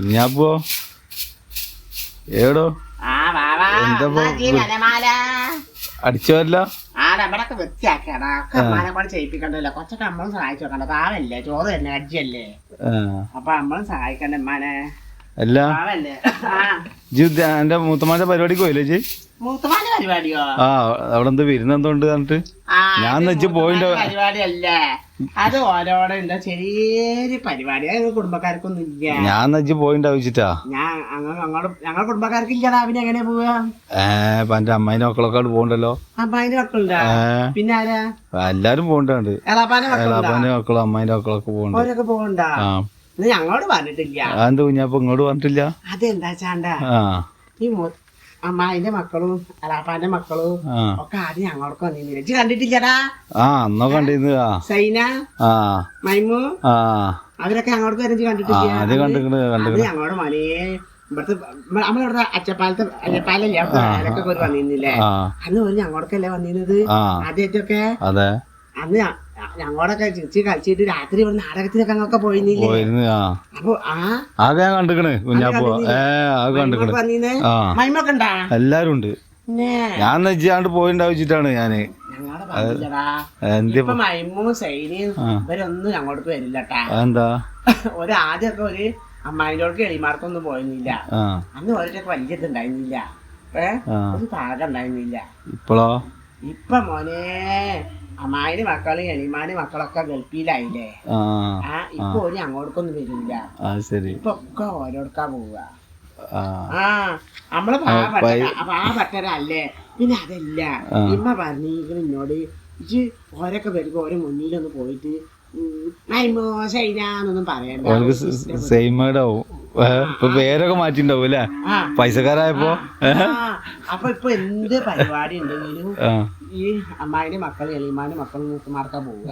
കുഞ്ഞാപ്പോ? ഏടോ? ആ വാവാ എന്താ ഇപ്പൊ എന്താ ഈ വനമാല അടിച്ചു വരല്ല ആ ഒക്കെ അമ്മാനെ കൊണ്ട് ചെയ്യിപ്പിക്കണ്ടല്ലോ. കൊച്ചൊക്കെ നമ്മളും സഹായിച്ചു നോക്കണ്ട താവല്ലേ ചോറ് തന്നെ അടിച്ചല്ലേ അപ്പൊ നമ്മളും സഹായിക്കണ്ട ഉമ്മാനെ അല്ല. എന്റെ മൂത്തമാന്റെ പരിപാടി പോയില്ലേ ജി ആ അവിടെ എന്ത് വിരുന്ന് എന്തുകൊണ്ട് പറഞ്ഞിട്ട്? ഞാൻ വെച്ച് പോയിന്റെ- അത് ഓരോടെ എന്താ ചെറിയൊരു പരിപാടി. കുടുംബക്കാർക്കൊന്നും ഇല്ല ഞാൻ നജ്ജ് പോയിണ്ട് ആവശ്യട്ടാ ഞാൻ ഞങ്ങൾ കുടുംബക്കാർക്ക് ഇല്ലടാ പിന്നെ എങ്ങനെ പോവാ? ഏ എന്റെ അമ്മായിന്റെ മക്കളൊക്കെ പോകണ്ടല്ലോ അമ്മായിന്റെ മക്കളുണ്ടാ? പിന്നെ ആരാ? എല്ലാരും പോകണ്ടാണ്ട് എളാപ്പാന്റെ മക്കളും അമ്മായിന്റെ മക്കളൊക്കെ പോകണ്ട് ഞങ്ങളോട് പറഞ്ഞിട്ടില്ല. അതെന്താ കുഞ്ഞാപ്പ ഇങ്ങോട്ട് പറഞ്ഞിട്ടില്ല അതെന്താ ചാണ്ട? ഈ അമ്മായിന്റെ മക്കളും അലാപ്പാന്റെ മക്കളും ഒക്കെ ആദ്യം ഞങ്ങൾക്ക് വന്നിരുന്നില്ല. ഇജ്ജ് കണ്ടിട്ടില്ലടാ? ആ അന്നോ കണ്ടിരുന്നു ആ. സൈന മൈമു അവരൊക്കെ ഞങ്ങൾക്ക് വരെ കണ്ടിട്ടില്ല. ഞങ്ങളോട് മനെ ഇവിടുത്തെ നമ്മ- നമ്മളിവിടെ അച്ചപ്പാലത്തെ അയ്യപ്പാലല്ലേ അതിലൊക്കെ ഒരു വന്നിരുന്നില്ലേ? അന്ന് ഒരു ഞങ്ങൾക്കല്ലേ വന്നിരുന്നത്? ആദ്യമായിട്ടൊക്കെ? അന്ന് ഞങ്ങളോടൊക്കെ ചിരിച്ച് കളിച്ചിട്ട് രാത്രി ഇവിടെ നാടകത്തിനൊക്കെ അങ്ങൊക്കെ പോയിരുന്നില്ലേ? പോയിരുന്നു ആ. അപ്പൊ ആ. ആകെ ഞാൻ കണ്ടിക്കണ് കുഞ്ഞാപ്പോ ഏ അത് കണ്ടിക്കണ്. വന്നീന്ന് ആ. മൈമൊക്കെ ഉണ്ടാ? എല്ലാരും ഉണ്ട്. പിന്നെ? ഞാൻ നജ്ജാണ്ട് പോയിണ്ടാവിച്ചിട്ടാണ് ഞാൻ. ഞങ്ങളോട് പറഞ്ഞില്ലടാ. എന്ത് ഇപ്പൊ മൈമും സൈനിയും ഇവരൊന്നും അങ്ങോട്ട് വരില്ലട്ടാ. എന്താ ഒരാദ്യമൊക്കെ ഒരു അമ്മായിനോടക്ക് എളിമാർക്കൊന്നും പോയിരുന്നില്ല. അന്ന് ഓരോക്കെ വലിയ ഇതുണ്ടായിരുന്നില്ല ഏ? ആ. ഒരു പാകം ഉണ്ടായിരുന്നില്ല. ഇപ്പോഴോ ഇപ്പൊ മോനെ അമ്മായിന് മക്കളും എളിമാന് മക്കളൊക്കെ ഗൾഫിലായില്ലേ? ആ ഇപ്പൊ ഒരു അങ്ങോട്ടൊന്നും വരില്ല. ഇപ്പൊ ഒക്കെ ഓരോടുക്കാ പോവുക. ആ. നമ്മൾ പാവപ്പെട്ടരല്ലേ പിന്നെ അതല്ല ഇമ്മ പറഞ്ഞു എന്നോട് ഇജ് ഓരൊക്കെ വരുമ്പോ ഓരോ മുന്നിലൊന്ന് പോയിട്ട് മൈമോ സൈനാന്നൊന്നും പറയണ്ട. ഇപ്പൊ പേരൊക്കെ മാറ്റിണ്ടാവും അല്ലേ ആ. പൈസക്കാരായപ്പോ? അപ്പൊ ഇപ്പൊ എന്ത് പരിപാടി ഉണ്ടെങ്കിലും ഈ അമ്മായിന്റെ മക്കൾ എളിമാന്റെ മക്കൾ മൂത്തുമാർക്കാ പോവുക.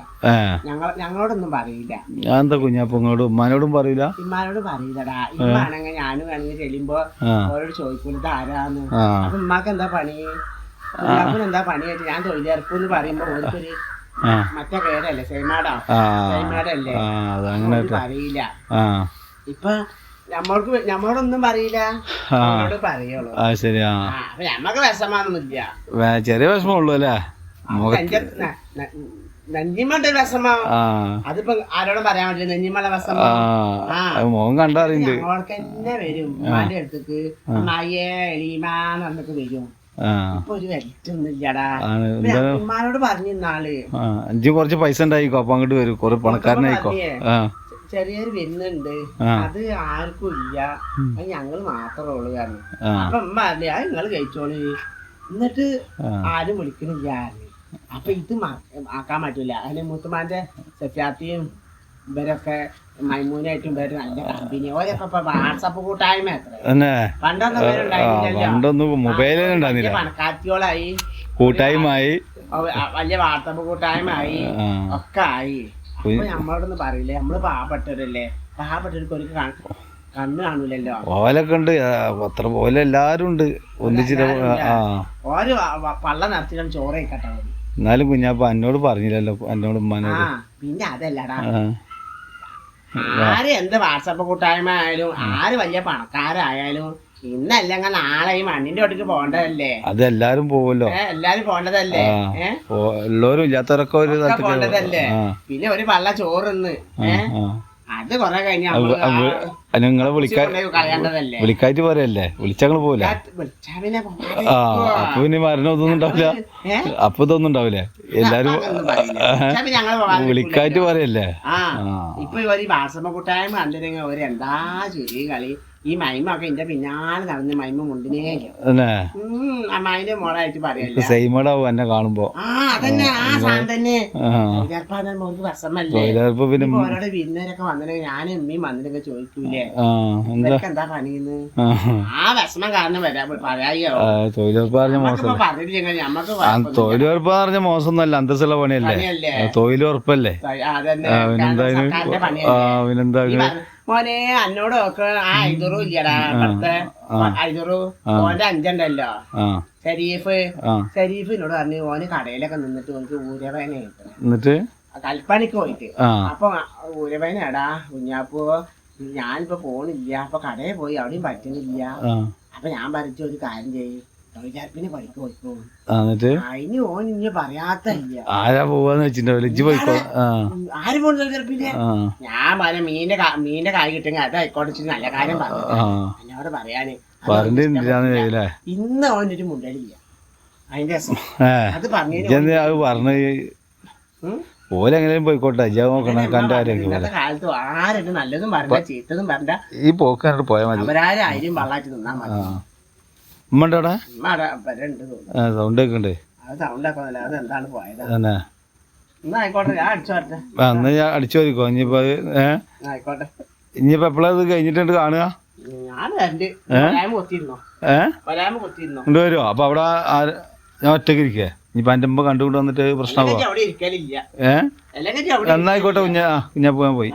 ഞങ്ങൾ ഞങ്ങളോടൊന്നും പറയില്ല. ഞാൻ എന്താ കുഞ്ഞാപ്പ ഉമ്മാനോടും പറയില്ല? ഇമ്മാനോട് പറയില്ലടാ. ഇമ്മാണെങ്കിൽ ഞാനും വേണമെങ്കിൽ ചെല്ലുമ്പോ അവരോട് ഓരോട് ആരാന്ന്? അപ്പൊ ഉമ്മാക്ക് എന്താ പണി? ഉമ്മാക്കും എന്താ പണിയായിട്ട്? ഞാൻ തൊഴിലുറപ്പെന്ന് പറയുമ്പോ ഓരോരുത്തര് മറ്റേ പേരല്ലേ സൈമാടാ? സൈമാടല്ലേ? ആ. ഇപ്പൊ നമ്മൾക്ക് നമ്മളോടൊന്നും പറയില്ല. പറയുള്ളൂ. ആ ശരി ആ. നമ്മക്ക് വിഷമാനൊന്നുമില്ല വേ- ചെറിയ വിഷമമുള്ളൂ അല്ലേ? നെഞ്ഞിമണ്ട വിഷമം. അതിപ്പോ ആരോടും പറയാൻ പറ്റില്ല. നെഞ്ഞിമല ആ വിഷമം മുഖം കണ്ടറിയുണ്ട്. ഞങ്ങൾക്ക് തന്നെ വരും. ഉമ്മാന്റെ അടുത്തേക്ക് അമ്മായിയെ എളീമാന്ന് പറഞ്ഞിട്ട് വരും. കുറച്ച് പൈസ ഉണ്ടായിക്കോ? അപ്പൊ അങ്ങോട്ട് വരും. കൊറേ പണക്കാരനായിക്കോ? ആ. ചെറിയൊരു വരുന്നുണ്ട്. അത് ആർക്കും ഇല്ല. അത് ഞങ്ങൾ മാത്രമേ ഉള്ളൂ കാരണം അപ്പൊ അമ്മ അല്ലേ അത് നിങ്ങൾ കഴിച്ചോളി. എന്നിട്ട് ആരും വിളിക്കണില്ല. അപ്പൊ ഇത് ആക്കാൻ പറ്റൂല. അതിന് മുത്തുമാന്റെ സത്യാത്തിയും ഇവരൊക്കെ മൈമൂനായിട്ടും ഇവർ നല്ല കമ്പനി. ഓരൊക്കെ ഇപ്പൊ വാട്സപ്പ് കൂട്ടായ്മ പണ്ടൊന്നും മൊബൈലിൽ പണക്കാത്തിയോളായി കൂട്ടായ്മയായി അവ- വലിയ വാട്സപ്പ് കൂട്ടായ്മ ആയി. ഒക്കെ ആയി. നമ്മളോടൊന്നും പറയില്ലേ നമ്മൾ പാവപ്പെട്ടവരല്ലേ? പാവപ്പെട്ടവർക്ക് ഒരു കണ്ണ് കാണൂലല്ലോ? ഓലൊക്കെ ഉണ്ട്. അത്ര പോലെ എല്ലാരും ഉണ്ട്. ഒന്നിച്ചിട്ട് ഓരോ പള്ള നിറച്ചിട്ട് ചോറ് കഴിക്കട്ടെ. എന്നാലും കുഞ്ഞാപ്പ എന്നോട് പറഞ്ഞില്ലല്ലോ എന്നോട് ഉമ്മാനോട്. പിന്നെ അതല്ലടാ. ആര് എന്ത് വാട്സപ്പ് കൂട്ടായ്മ ആയാലും ആര് വലിയ പണക്കാരായാലും ഇന്നല്ലെങ്കിൽ നാളെ ഈ മണ്ണിന്റെ ഒട്ടിക്ക് പോണ്ടതല്ലേ അത് എല്ലാരും പോവല്ലോ. എല്ലാരും പോണ്ടതല്ലേ ഓ- ഇല്ലാത്തവരൊക്കെ ഒരു പോണ്ടതല്ലേ പിന്നെ ഒരു പള്ള ചോറിന്ന് അത് കൊറേ കഴിഞ്ഞ നമ്മൾ ആ അത് നിങ്ങളെ വിളിക്കാ വിളിക്കാറ്റ് പറയല്ലേ? വിളിച്ചങ്ങൾ പോവില്ല അപ്പൊ പിന്നെ മരണം ഒന്നും ഉണ്ടാവില്ല? അപ്പൊ ഇതൊന്നും ഉണ്ടാവില്ലേ എല്ലാരും വിളിക്കാറ്റ് പറയല്ലേ. ഇപ്പൊ ഒരു ബാസമ്മ കൂട്ടായ്മ കണ്ടിരുന്നെങ്കിൽ ഒരു എന്താ ചുരി കളി. ഈ മൈമൊക്കെ എന്റെ പിന്നാലെ നടന്ന് മൈമ മുണ്ടിനേ അമ്മായിന്റെ മോളായിട്ട് പറയല്ലേ? എന്നെ കാണുമ്പോ. ആ അതന്നെ ആ സാധനം തന്നെ. മോൾക്ക് വിഷമല്ലേ? ഓരോടെ വിരുന്നേരൊക്കെ വന്നിട്ട് ഞാനും എമ്മയും വന്നിട്ടൊക്കെ ചോദിക്കൂലേ? എന്താ? ഇവർക്ക് എന്താ പണിയെന്ന്? ആ. വിഷമം കാരണം വരാ പറയായോ? ആ, തൊഴിലുറപ്പ് പറഞ്ഞ മോശം. നമുക്കിപ്പോ പറഞ്ഞില്ലെങ്കിൽ ആ തൊഴിലുറപ്പ് പറഞ്ഞ മോശമൊന്നുമല്ല അന്തസ്സുള്ള പണിയല്ലേ? തൊഴിലുറപ്പല്ലേ? പണിയല്ലേ? പിന്നെന്താ മോനെ അന്നോട് ഒക്കെ ആ ഐതുറു ഇല്ലടാ പത്ത് ഐതുറു. ഓന്റെ അഞ്ചുണ്ടല്ലോ. ഷരീഫ്. ഷരീഫ് എന്നോട് പറഞ്ഞു ഓന് കടയിലൊക്കെ നിന്നിട്ട് ഓനക്ക് ഊരവേന എന്നിട്ട്? കൽപ്പനക്ക് പോയിട്ട്. അപ്പൊ ഊരവേനടാ കുഞ്ഞാപ്പോ ഞാനിപ്പോ പോണില്ല. അപ്പൊ കടയിൽ പോയി അവിടെയും പറ്റുന്നില്ല. അപ്പൊ ഞാൻ പറിച്ച ഒരു കാര്യം ചെയ്യും. എന്നിട്ട്? ആരാ പോവാന്ന് വെച്ചിട്ടുണ്ടാവില്ല ഇജ്ജ് പോയിക്കോ? ആര് പിന്നെ ഞാൻ കായ് കിട്ടുമെങ്കിൽ അത് ആയിക്കോട്ടെ നല്ല കാര്യം പറഞ്ഞു ആ. എന്നോട് പറയാന്. അത് പറഞ്ഞിട്ട് എന്തിനാന്ന് ചോദിച്ചില്ലേ ഇന്ന് അവനൊരു മുണ്ടലില്ല അതിന്റെ രസം. അത് പറഞ്ഞു ഇജ്ജെന്ത് അത് പറഞ്ഞ് ഓലെങ്ങനെയും പോയിക്കോട്ടെ. നോക്കണം കണ്ട കാലത്ത് ആരും നല്ലതും പറഞ്ഞ ചീത്തതും പറഞ്ഞ ഈ പോക്കാനോട് പോയാൽ മതി. അവരാരും ആയിരം വള്ളാറ്റി നിന്നാ മതി. ആ ഉമ്മ ഉണ്ടോ അവിടെ ഉമ്മ അവിടെ ആ സൗണ്ട് കേൾക്കണ്ടേ തന്നെ. എന്നാ ഞാൻ അടിച്ചു വരിക്കോ ഇനിയിപ്പോ ഏ? ഇനിയിപ്പോ എപ്പോഴാ ഇത് കഴിഞ്ഞിട്ടുണ്ട് കാണുക? ഞാൻ വരണ്ട് വരായ്മ കൊത്തിയിരുന്നോ? ഏ? വരായ്മ കൊത്തിയിരുന്നോ? കൊണ്ട് വരുമോ അപ്പൊ അവിടെ ഞാൻ ഒറ്റയ്ക്ക് ഇരിക്കേ. ഇനിയിപ്പോ എന്റെ മുമ്പ് കണ്ടുകൊണ്ട് വന്നിട്ട് പ്രശ്നമാവോ ഏ? എന്നായിക്കോട്ടെ കുഞ്ഞാ കുഞ്ഞാ പോകാൻ പോയി.